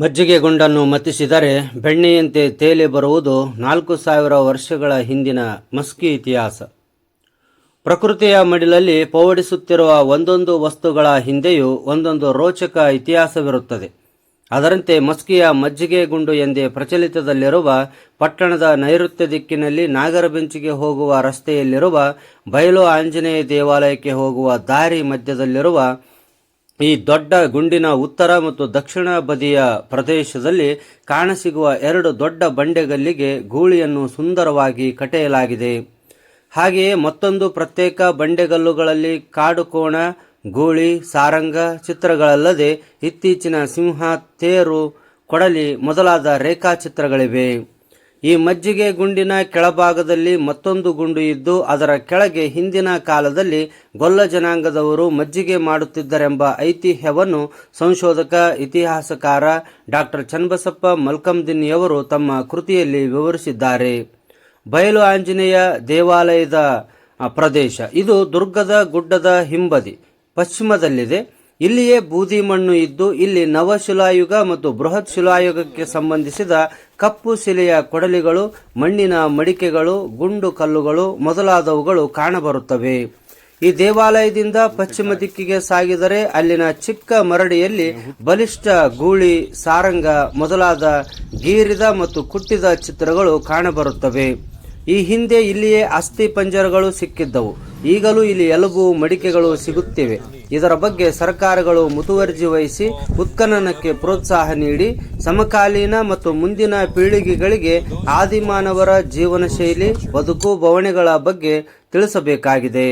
ಮಜ್ಜಿಗೆ ಗುಂಡನ್ನು ಮತಿಸಿದರೆ ಬೆಣ್ಣೆಯಂತೆ ತೇಲಿ ಬರುವುದು ನಾಲ್ಕು ಸಾವಿರ ವರ್ಷಗಳ ಹಿಂದಿನ ಮಸ್ಕಿ ಇತಿಹಾಸ. ಪ್ರಕೃತಿಯ ಮಡಿಲಲ್ಲಿ ಪೌಡಿಸುತ್ತಿರುವ ಒಂದೊಂದು ವಸ್ತುಗಳ ಹಿಂದೆಯೂ ಒಂದೊಂದು ರೋಚಕ ಇತಿಹಾಸವಿರುತ್ತದೆ. ಅದರಂತೆ ಮಸ್ಕಿಯ ಮಜ್ಜಿಗೆ ಗುಂಡು ಎಂದೇ ಪ್ರಚಲಿತದಲ್ಲಿರುವ ಪಟ್ಟಣದ ನೈಋತ್ಯ ದಿಕ್ಕಿನಲ್ಲಿ ನಾಗರಬೆಂಚಿಗೆ ಹೋಗುವ ರಸ್ತೆಯಲ್ಲಿರುವ ಬಯಲು ಆಂಜನೇಯ ದೇವಾಲಯಕ್ಕೆ ಹೋಗುವ ದಾರಿ ಮಧ್ಯದಲ್ಲಿರುವ ಈ ದೊಡ್ಡ ಗುಂಡಿನ ಉತ್ತರ ಮತ್ತು ದಕ್ಷಿಣ ಬದಿಯ ಪ್ರದೇಶದಲ್ಲಿ ಕಾಣಸಿಗುವ ಎರಡು ದೊಡ್ಡ ಬಂಡೆಗಲ್ಲಿಗೆ ಗೂಳಿಯನ್ನು ಸುಂದರವಾಗಿ ಕಟ್ಟೆಯಲಾಗಿದೆ. ಹಾಗೆಯೇ ಮತ್ತೊಂದು ಪ್ರತ್ಯೇಕ ಬಂಡೆಗಲ್ಲುಗಳಲ್ಲಿ ಕಾಡುಕೋಣ, ಗೂಳಿ, ಸಾರಂಗ ಚಿತ್ರಗಳಲ್ಲದೆ ಇತ್ತೀಚಿನ ಸಿಂಹ, ತೇರು, ಕೊಡಲಿ ಮೊದಲಾದ ರೇಖಾಚಿತ್ರಗಳಿವೆ. ಈ ಮಜ್ಜಿಗೆ ಗುಂಡಿನ ಕೆಳಭಾಗದಲ್ಲಿ ಮತ್ತೊಂದು ಗುಂಡು ಇದ್ದು ಅದರ ಕೆಳಗೆ ಹಿಂದಿನ ಕಾಲದಲ್ಲಿ ಗೊಲ್ಲ ಜನಾಂಗದವರು ಮಜ್ಜಿಗೆ ಮಾಡುತ್ತಿದ್ದರೆಂಬ ಐತಿಹ್ಯವನ್ನು ಸಂಶೋಧಕ, ಇತಿಹಾಸಕಾರ ಡಾಕ್ಟರ್ ಚನ್ನಬಸಪ್ಪ ಮಲ್ಕಂದಿನ್ನಿಯವರು ತಮ್ಮ ಕೃತಿಯಲ್ಲಿ ವಿವರಿಸಿದ್ದಾರೆ. ಬಯಲು ಆಂಜನೇಯ ದೇವಾಲಯದ ಪ್ರದೇಶ. ಇದು ದುರ್ಗದ ಗುಡ್ಡದ ಹಿಂಬದಿ. ಪಶ್ಚಿಮದಲ್ಲಿದೆ. ಇಲ್ಲಿಯೇ ಬೂದಿ ಮಣ್ಣು ಇದ್ದು ಇಲ್ಲಿ ನವಶಿಲಾಯುಗ ಮತ್ತು ಬೃಹತ್ ಶಿಲಾಯುಗಕ್ಕೆ ಸಂಬಂಧಿಸಿದ ಕಪ್ಪು ಶಿಲೆಯ ಕೊಡಲಿಗಳು, ಮಣ್ಣಿನ ಮಡಿಕೆಗಳು, ಗುಂಡು ಕಲ್ಲುಗಳು ಮೊದಲಾದವುಗಳು ಕಾಣಬರುತ್ತವೆ. ಈ ದೇವಾಲಯದಿಂದ ಪಶ್ಚಿಮ ದಿಕ್ಕಿಗೆ ಸಾಗಿದರೆ ಅಲ್ಲಿನ ಚಿಕ್ಕ ಮರಡಿಯಲ್ಲಿ ಬಲಿಷ್ಠ ಗೂಳಿ, ಸಾರಂಗ ಮೊದಲಾದ ಗೀರಿದ ಮತ್ತು ಕುಟ್ಟಿದ ಚಿತ್ರಗಳು ಕಾಣಬರುತ್ತವೆ. ಈ ಹಿಂದೆ ಇಲ್ಲಿಯೇ ಅಸ್ಥಿ ಪಂಜರಗಳು ಸಿಕ್ಕಿದ್ದವು. ಈಗಲೂ ಇಲ್ಲಿ ಎಲುಬು ಮಡಿಕೆಗಳು ಸಿಗುತ್ತಿವೆ. ಇದರ ಬಗ್ಗೆ ಸರ್ಕಾರಗಳು ಮುತುವರ್ಜಿ ವಹಿಸಿ ಉತ್ಖನನಕ್ಕೆ ಪ್ರೋತ್ಸಾಹ ನೀಡಿ, ಸಮಕಾಲೀನ ಮತ್ತು ಮುಂದಿನ ಪೀಳಿಗೆಗಳಿಗೆ ಆದಿಮಾನವರ ಜೀವನ ಶೈಲಿ ಬದುಕು, ಬವಣೆಗಳ ಬಗ್ಗೆ ತಿಳಿಸಬೇಕಾಗಿದೆ.